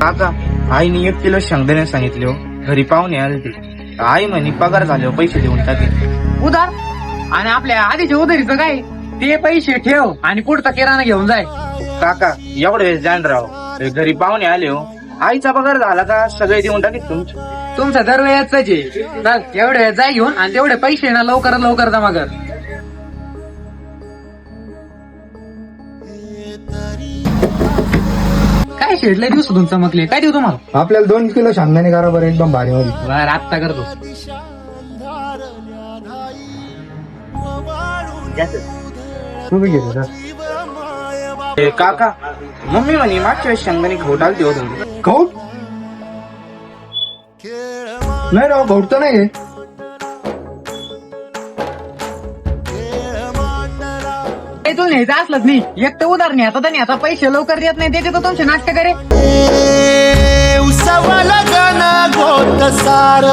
काका आईने एक किलो शेंगदाणे सांगितले हो. घरी पाहुणे आले ते. आई म्हणे पगार झाले पैसे देऊन टाके उधार? आणि आपल्या आधीच्या उधारीचं काय? ते पैसे ठेव आणि पुढचा किराणा घेऊन जाय. काका एवढे वेळेस जाण राव हे घरी पाहुणे आले हो. आईचा पगार झाला का सगळे देऊन टाकीत तुमचे. तुमचा दरवेळेच एवढे वेळ जाय घेऊन आणि तेवढे पैसे ना लवकरात लवकर जमा कर. काय शेडले दिवस तुमचं चमकले. काय देऊ तुम्हाला? आपल्याला दोन किलो शेंगदाणे करा बरं एकदम भारी मध्ये बरं आत्ता करतो. तुम्ही घेतो सर हे काका मम्मी म्हणे मागच्या वेळेस शेंगदाणे खाऊ टाकते हो तुम्ही. खाऊट नाही राव तर नाही. ते तू न्यायचं असलंच नाही. एक तर उधार न्यायचा तर न्यायचा. पैसे लवकर देत नाही त्याचे तर तुमचे नाटक करे. उसावाला गाणं गोत सार.